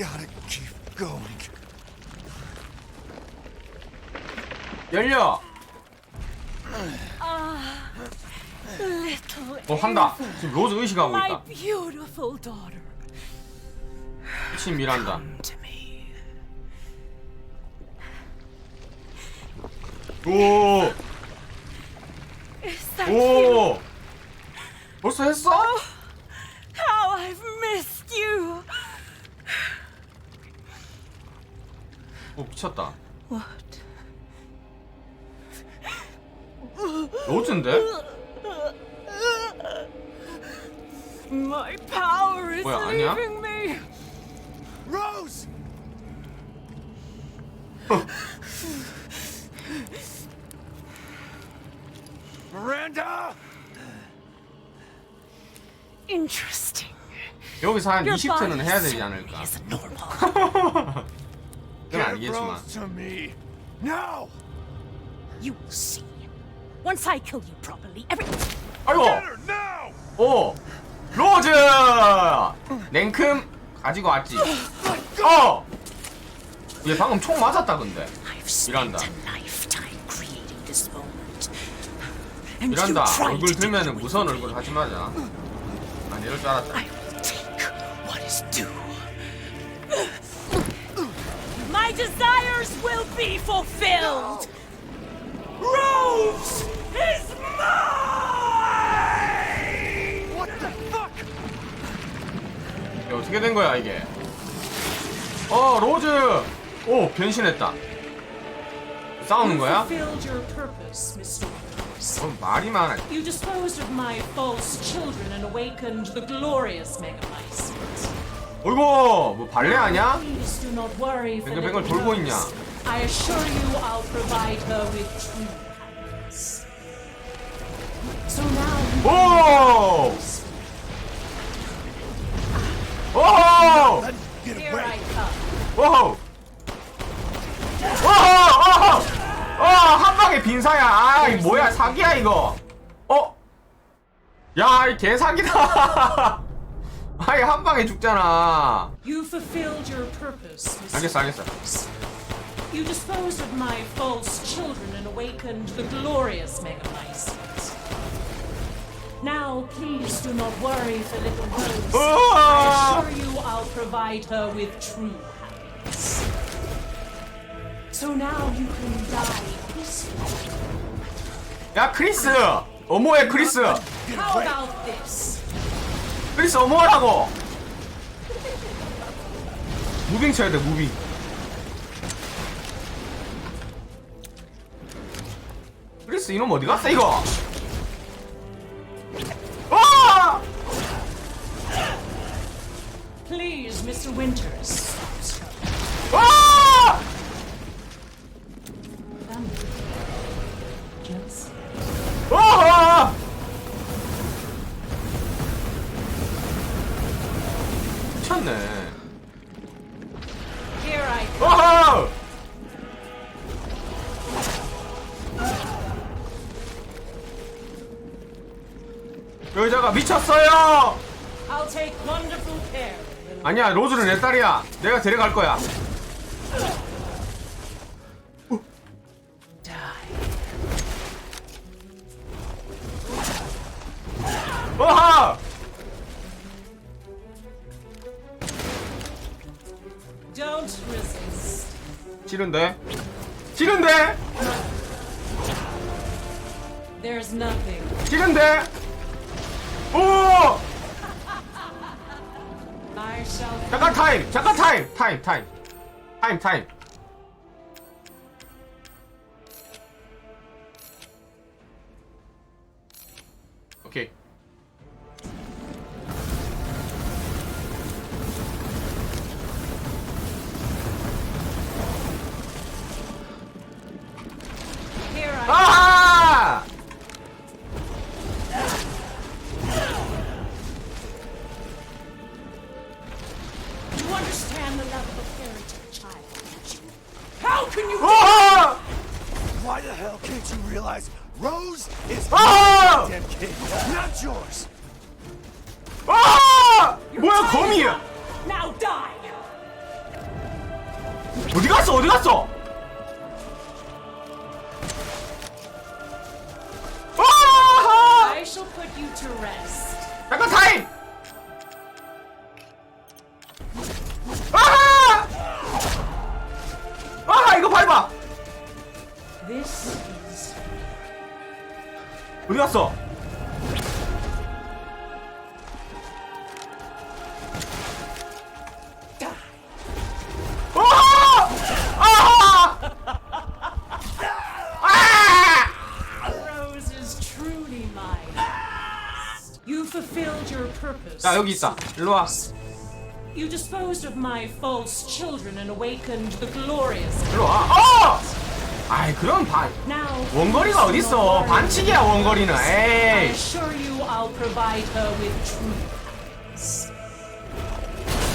gotta keep going. 열려. Little 어 한다. 지금 로즈 의식하고 my 있다. beautiful daughter. 미친 미란다. Come to me. 오. You. 오. 벌써 했어? How I've missed you. 오 미쳤다. What? 로즈인데? My power is 뭐야, 아니야? leaving me. Rose! Miranda! Interesting. 여기서 한 Your 20트는 body 해야 되지 certainly 않을까? isn't normal. 그건 Give 알겠지만. Rose to me! Now! you will see. Once I kill you properly, every 아이고. 오. 로즈. 냉큼 가지고 왔지. 어. 얘 방금 총 맞았다 근데. I've spent Miranda. a lifetime creating this moment. And you 미란다 tried 얼굴 to 들면은 무서운 얼굴. 하지 마자. 난 이럴 줄 알았다. I will take what is due. Desires will be fulfilled. Rose is mine. What the fuck? 야, 어떻게 된 거야 이게? 어 로즈. 오 변신했다. 싸우는 거야? fulfilled your purpose, Mr. Winters. 어, 말이 많아. You disposed of my false children and awakened the glorious Megamycete. 어이구 뭐 발레 아냐? Please do not worry for 뱅글뱅글 돌고 있냐? Rose. I assure you I'll provide her with true happiness. So now 오! 오! Let him get here away! I come. 오호! 오호! 오호! 어, 한 방에 빈사야. 아, 이 뭐야, 사기야, 이거. 어? 야, 이 개사기다. 아이, 한 방에 죽잖아. You fulfilled your purpose, Mr. 알겠어, 알겠어. Winters. You disposed of my false children and awakened the glorious Megamycete. Now, please do not worry for little Rose. I 우와! assure you I'll provide her with true happiness. So now you can die peacefully. 야, 크리스! 어머해, 크리스! How about this? 크리스 어머라고! 무빙 쳐야 돼, 무빙. 크리스 이놈 어디 갔어, 이거? 와! 와! 여자가 미쳤어요! I'll take wonderful care. of little 아니야, 로즈는 내 딸이야. 내가 데려갈 거야. Don't resist. 싫은데? 싫은데? There's nothing. 싫은데? 오! 잠깐 타임! 잠깐 타임! 타임, 타임. 타임, 타임. 야 여기 있다 일로 와 You disposed of my false children and awakened the glorious. 일로 와 어! 아이 그럼 반 Now 원거리가 어딨어. 반칙이야 원거리는 I 에이 assure you I'll provide her with peace.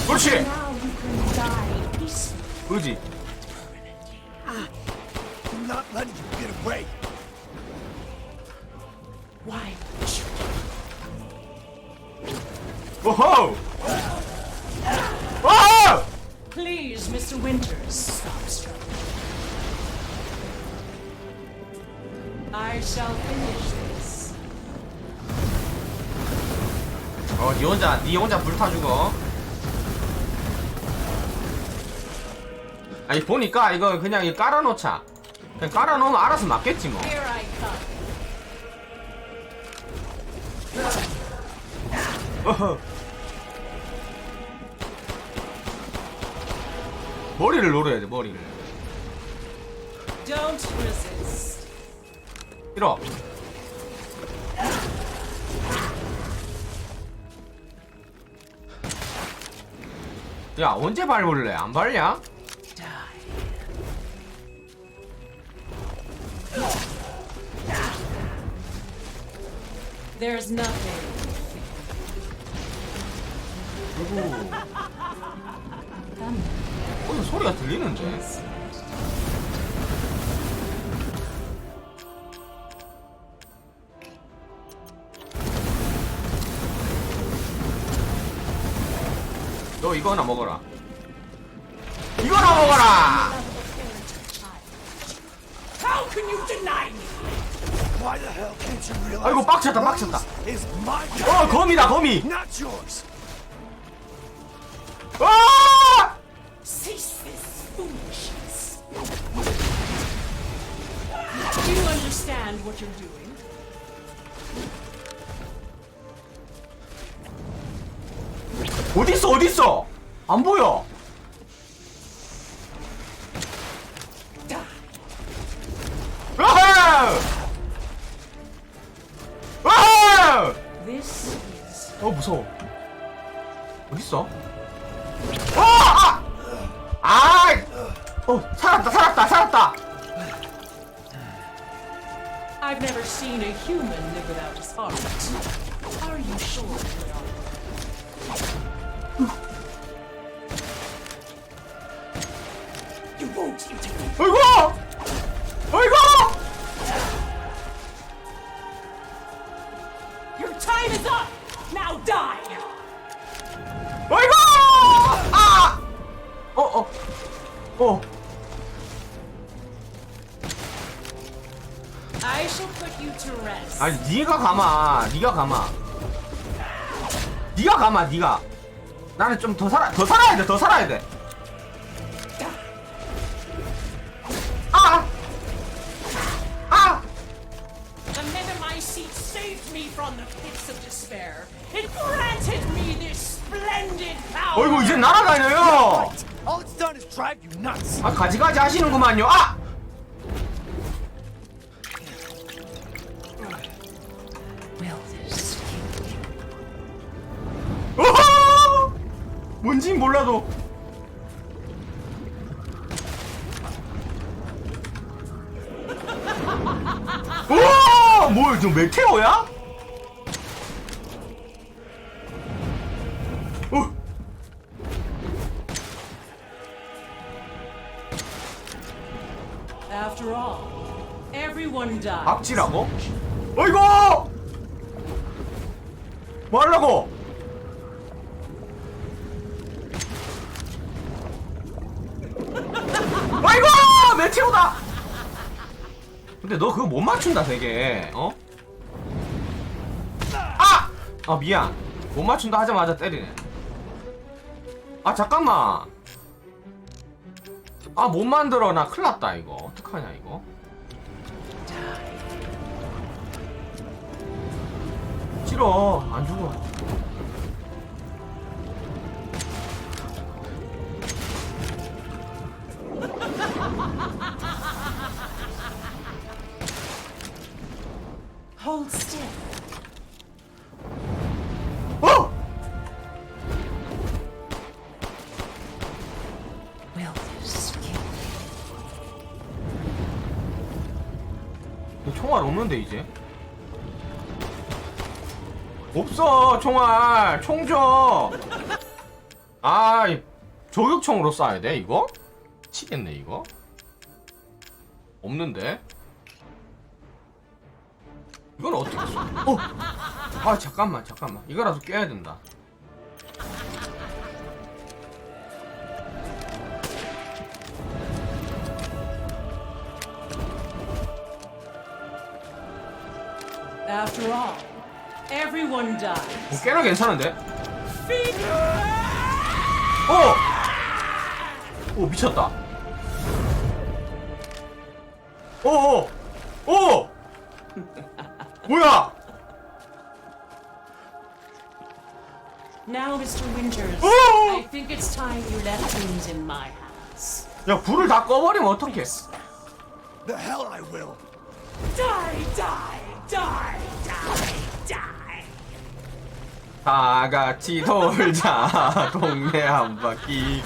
그렇지 Now you can die peacefully. 그지 I'm not letting you get away. 오호 오호 Please, Mr. Winters, stop struggling. I shall finish this. 어 니 혼자 니 혼자 불타 죽어 아니 보니까 이거 그냥 이 깔아놓자 그냥 깔아놓으면 알아서 맞겠지 뭐 Here I come. 어허. 머리를 노려야 돼 머리를 Don't resist. 이러 야 언제 밟을래 안 밟냐? There's nothing. 어, 소리가 들리는데 너 이거 하나 먹어라 이거 하나 먹어라 How can you deny me? Why the hell can't you realize? 아이고, 빡쳤다, 빡쳤다. Is my 어 거미다 거미 not yours. 아! Understand what you're doing? 어딨어 어딨어 안 보여 어 무서워 어딨어? 아! 아! 아! 어 살았다 살았다 살았다 I've never seen a human live without his heart. Are you sure? You won't intervene. 가 가마 네가 가마 네가 가마 네가 나는 좀 더 살아 더 살아야 돼 더 살아야 돼 아! 아! 어이구 이제 nuts. 아 가지가지 하시는구만요 아! 뭔진 몰라도 우와! 뭐야 저 메테오야? 어. After all, everyone dies. 악지라고? 어이구! 뭐 하려고? 메테오다 근데 너 그거 못 맞춘다 되게. 어? 아! 아 미안. 못 맞춘다 하자마자 때리네. 아 잠깐만. 아 못 만들어. 나 큰일났다 이거. 어떡하냐 이거? 싫어 안 죽어 Hold still. 어! Will this kill 너 총알 없는데 이제? 없어 총알 총 줘. 아 이- 저격총으로 쏴야 돼 이거? 치겠네 이거. 없는데? 이건 어떻게 쏘? 어? 아 잠깐만 잠깐만 이거라도 껴야 된다. After all, everyone dies. 뭐 꽤나 괜찮은데? 어! 오 미쳤다. 오, 오, 오! 뭐야? Now, Mr. Winters, Oh! I think it's time you left things in my hands. 야 불을 다 꺼버리면 어떡해? The hell I will. Die, die, die, die, die. 다 같이 돌자 동네 한 바퀴.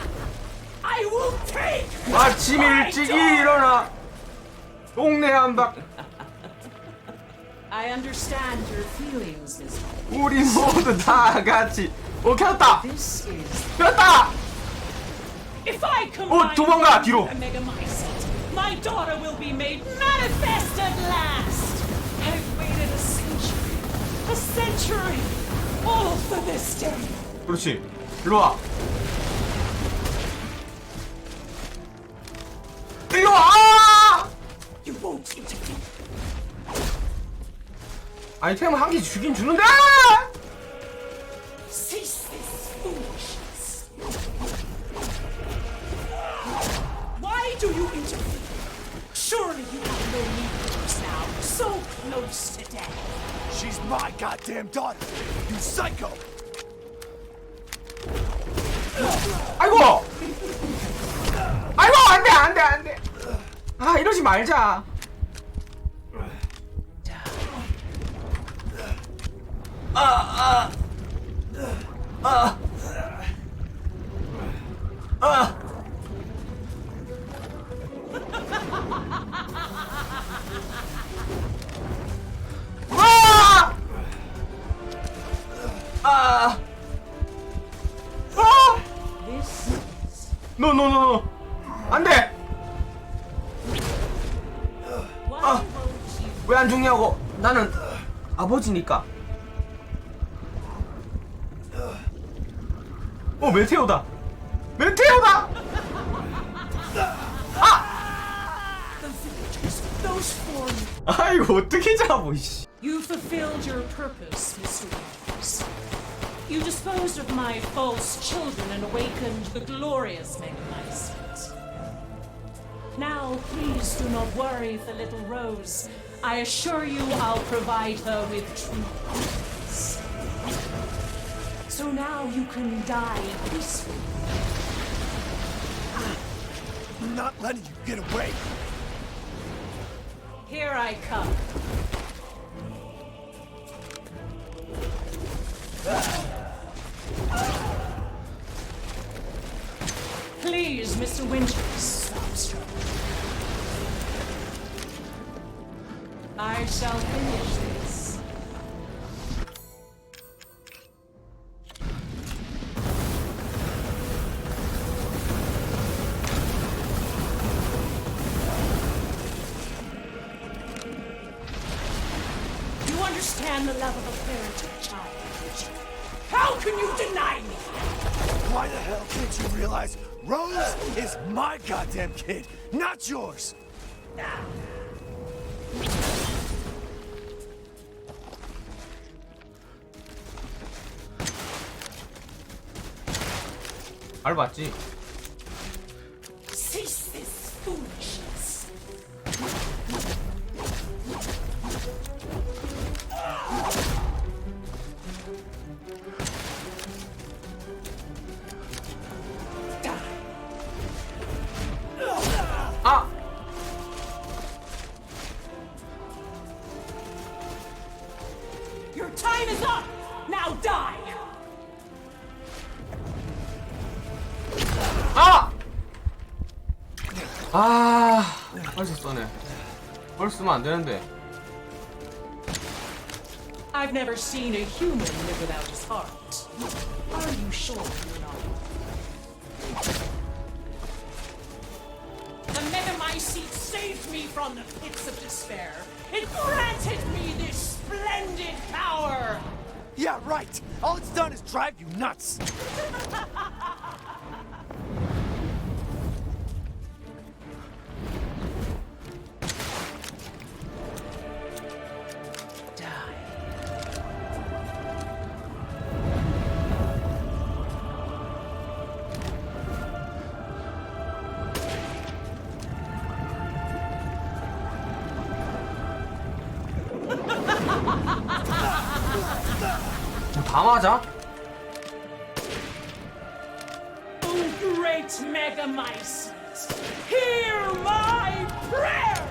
I will take 아침 일찍 일어나 동네 한 바퀴. I understand your feelings, Miss. 우리 모두 다 같이. 오 켰다. This is. 켰다. If I combine 도망가, 뒤로. and Megamycete, my daughter will be made manifest at last. I've waited a century, a century, all for this day. 그렇지. 일로 와. 일로 와. 아! You won't interfere. 아이템을 한개 주긴 주는데. Cease this foolishness. Why do you interfere? Surely you have no need for us now, so close to death. She's my goddamn daughter. You psycho. 아이고. 아이고 안돼 안돼 안돼. 아 이러지 말자. 아, 아, 아, 아. 아! 아! 아! Is 노노노노 안돼 why Ah. won't you 왜안 죽냐고 나는 아버지니까 어 메테오다 메테오다 the villagers, those four 아이고 어떻게 잡어 이씨 You fulfilled your purpose, Mr. Winters. You disposed of my false children and awakened the glorious Megamycete. Now, please do not worry for little Rose. I assure you I'll provide her with true peace. So now you can die peacefully. I'm not letting you get away. Here I come. Please, Mr. Winters. I shall finish this. understand the love of a parent to a child, don't you? How can you deny me? Why the hell can't you realize Rose is my goddamn kid, not yours. 밟았지? 쓰면 안 되는데. I've never seen a human live without his heart. Are you sure you're not? The Megamycete saved me from the pits of despair. It granted me this splendid power! Yeah, right. All it's done is drive you nuts. 다 맞아? Oh, great Megamycete! Hear my prayer!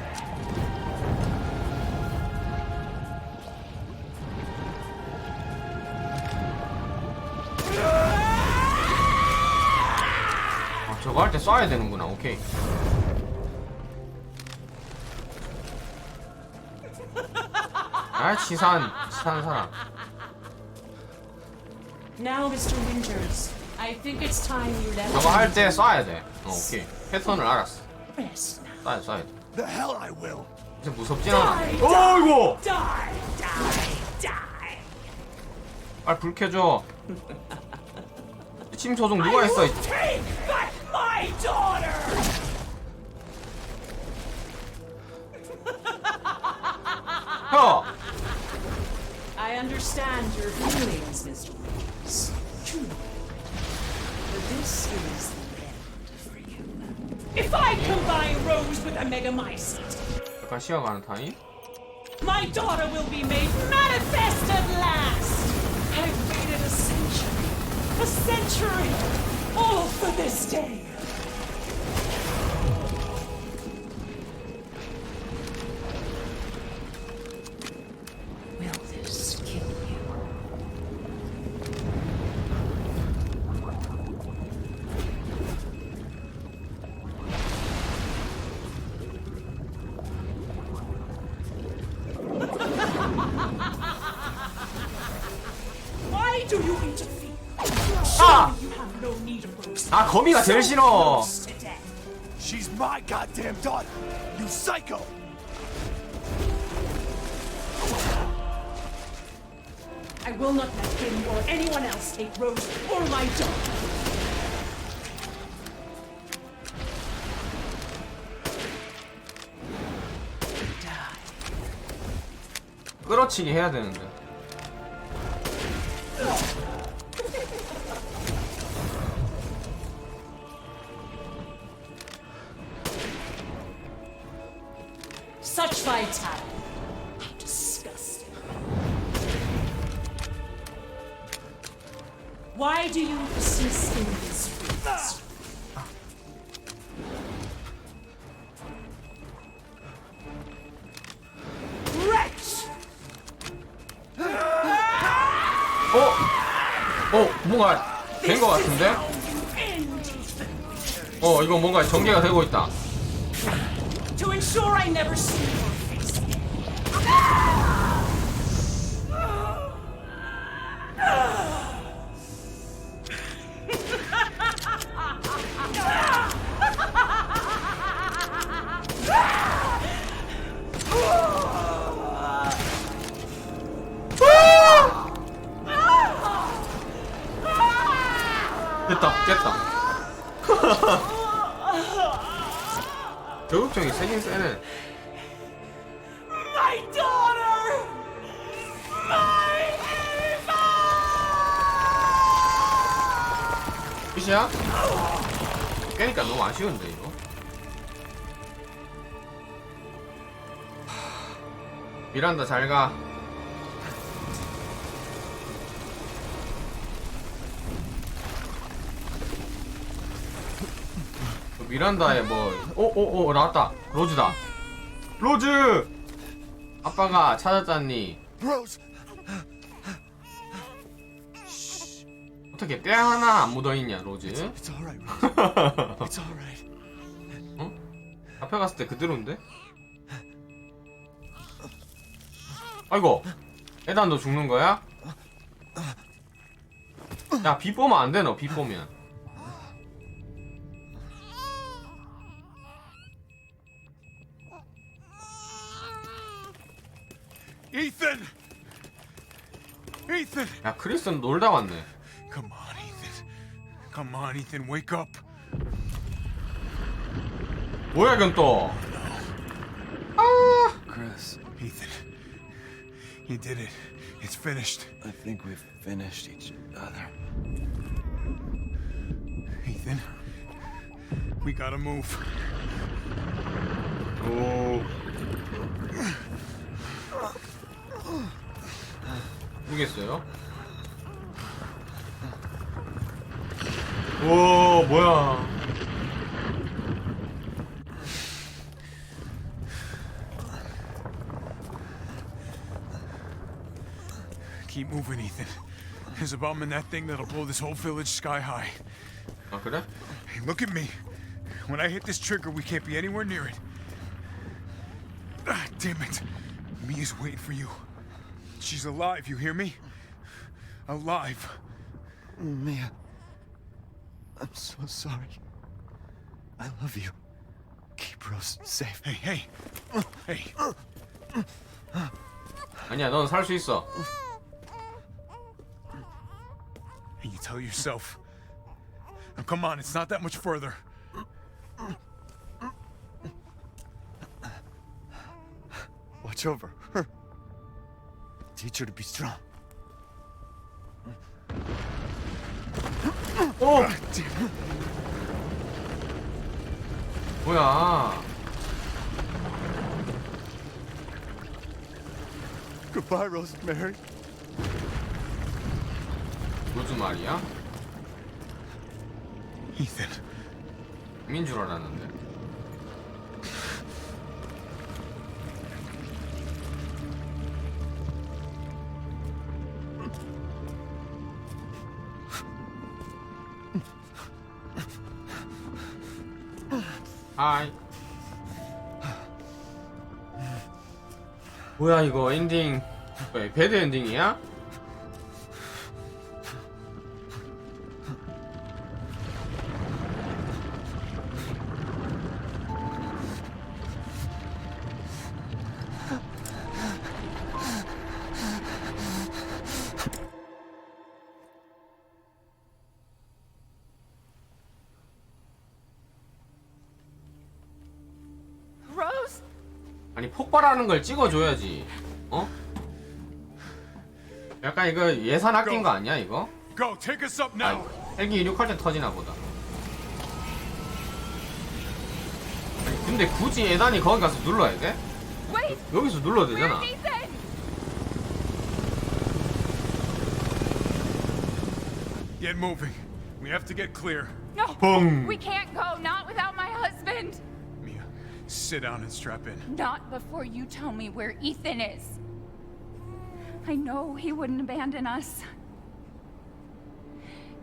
아, 저거 할 때 쏴야 되는구나. 오케이. 아, 치사한, 치사한 사람. Now, Mr. Winters, I think it's time you left. 저거 할 때 쏴야 돼. 어, 오케이. 패턴을 알았어. Rest now. 쏴야 돼, 쏴야 돼. The hell I will. 진짜 무섭진 않아. Die, 어이구! Die! Die! Die! 빨리 불 켜줘. 침 조종 누가 했어? 이- Take back my daughter! 혀! I understand your feelings, Mr. Winters. Truly. But this is the end for you. If I combine Rose with a Megamycete, 약간 쉬어가는 타임? my daughter will be made manifest at last! I've waited a century, a century, all for this day. 아, 거미가 제일 싫어. She's my goddamn daughter. You psycho. I will not let him or anyone else take Rose or my daughter. 끌어치기 해야 되는데. 어? 어, 뭔가 된거 같은데? 어, 이거 뭔가 전개가 되고 있다. To ensure I never see your face 끝이야? 깨니까 너무 아쉬운데 이거. 미란다 잘 가. 미란다에 뭐, 오오오 나왔다. 로즈다. 로즈. 아빠가 찾았잖니. Rose! 어떻게 때 하나 안 묻어있냐 로즈? Alright. 앞에 갔을 때 그대로인데? 아이고 에단 너 죽는 거야? 야 비보면 안 돼 너! Ethan! 야 크리스는 놀다 왔네. Come on, Ethan, wake up. 뭐야 이건 또 Chris, Ethan, you did it. It's finished. I think we've finished each other. Ethan, we gotta move. 오 모르겠어요 오 뭐야 Keep moving, Ethan. There's a bomb in that thing that'll blow this whole village sky high. 아 그래? Hey, look at me. When I hit this trigger, we can't be anywhere near it. Ah, damn it. Mia's waiting for you. She's alive, you hear me? Alive. Mia, I'm so sorry. I love you. Keep Rose safe. Hey, hey. Hey, 아니야 넌 살 수 있어 and you tell yourself. Now, come on, it's not that much further. Watch over her. Teach her to be strong. 오! 뭐야 Goodbye, Rosemary. 무슨 말이야? Ethan, 민줄 알았는데 뭐야 이거 엔딩 왜 배드 엔딩이야? 아니 폭발하는 걸 찍어줘야지 어? 약간 이거 예산 아낀 거 아니야 이거? go, take us up 아, now. 헬기 이륙할 때 터지나 보다 아니 근데 굳이 예단이 거기 가서 눌러야 돼? Wait! 여기서 눌러도 되잖아! Get moving. We have to get clear. No, Boom. we can't go. Not without my husband. Sit down and strap in. Not before you tell me where Ethan is. I know he wouldn't abandon us.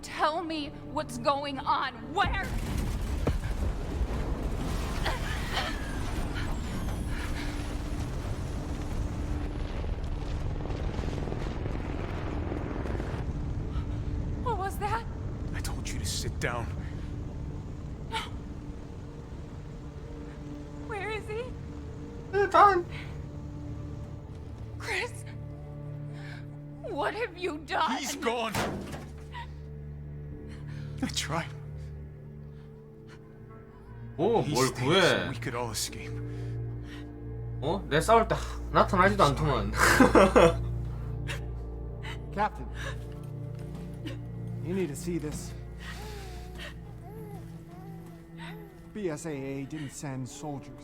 Tell me what's going on. Where? What was that? I told you to sit down. Where is he? 일단 Chris? What have you done? He's gone. That's right. 오, He 뭘 stayed so 구해? we could all escape. 어? 내 싸울 때 하- 나타나지도 않더만. Captain, you need to see this. BSAA didn't send soldiers.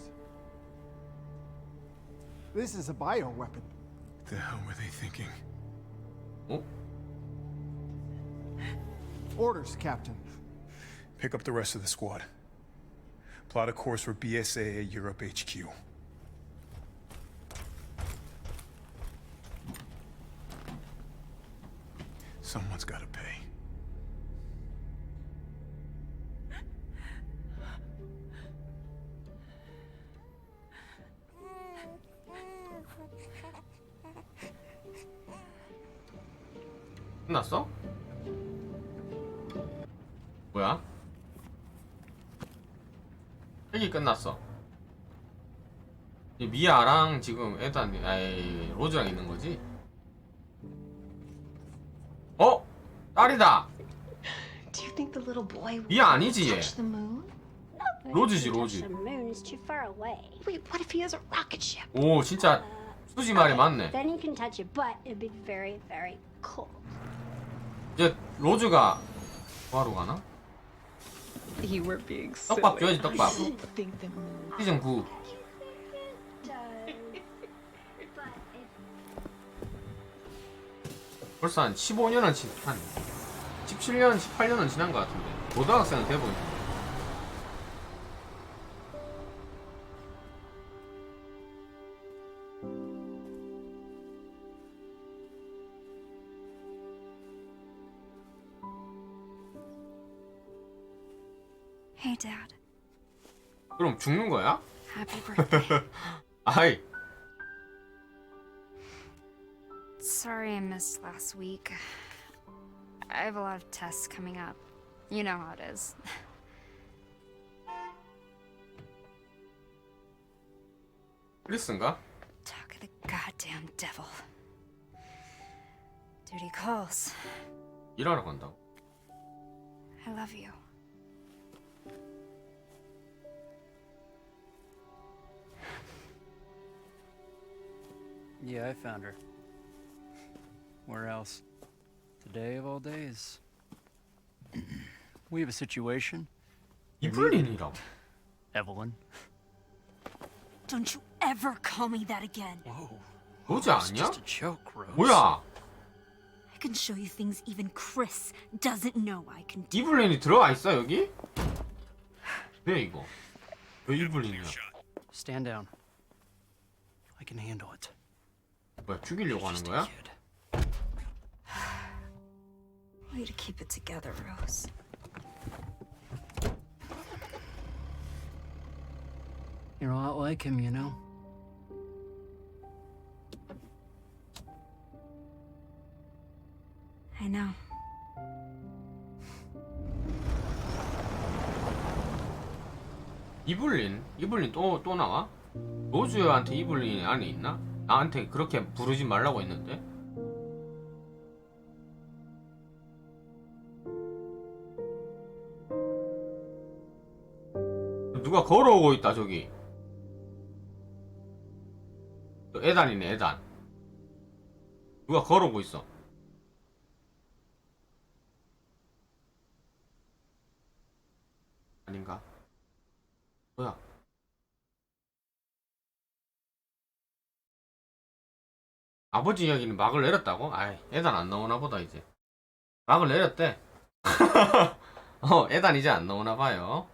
This is a bioweapon. What the hell were they thinking? 어? Orders, Captain. Pick up the rest of the squad. Plot a course for BSAA Europe HQ. Someone's gotta pay. 끝났어. 이 미아랑 지금 애단 아이 로즈랑 있는 거지? 어? 딸이다. Do you think the little boy will 이 아니지 얘. touch the moon? 로즈지 로즈. The moon is too far away. Wait, what if he has a rocket ship? 오 진짜 수지 말이 맞네. Then you can touch it, but it'd be very, very cold. 이제 로즈가 뭐하러 가나? You were being so 떡밥 줘야지 떡밥. think. 시즌 9. 벌써 한 15년은 지, 한 17년, 18년은 지난 것 같은데 고등학생은 돼보이 그럼 죽는 거야? Happy birthday. 아이, Sorry I missed last week. I have a lot of tests coming up. You know how it is. 크리스인가? Talk of the goddamn devil. Duty calls. 일하러 간다고. I love you. Yeah, I found her. Where else? Today of all days. we have a situation, 이블린이라고. Evelyn. Don't you ever call me that again. 로즈 It's 아니야? just a joke, Rose. 뭐야? I can show you things even Chris doesn't know I can do. 이블린이 들어와 있어 여기? 왜 이거? 왜 이블린이야? Stand down. I can handle it. 뭐야 죽이려고 하는 거야? kid. Way to keep it together, Rose. You're a lot like him, you know? I know. 이블린? 이블린 또, 또 나와? 로즈한테 이블린이 안에 있나? 나한테 그렇게 부르지 말라고 했는데? 누가 걸어오고 있다 저기. 또 에단이네 에단. 누가 걸어오고 있어 아닌가? 뭐야? 아버지 이야기는 막을 내렸다고? 아이, 애단 안 나오나 보다, 이제. 막을 내렸대. 어, 애단 이제 안 나오나 봐요.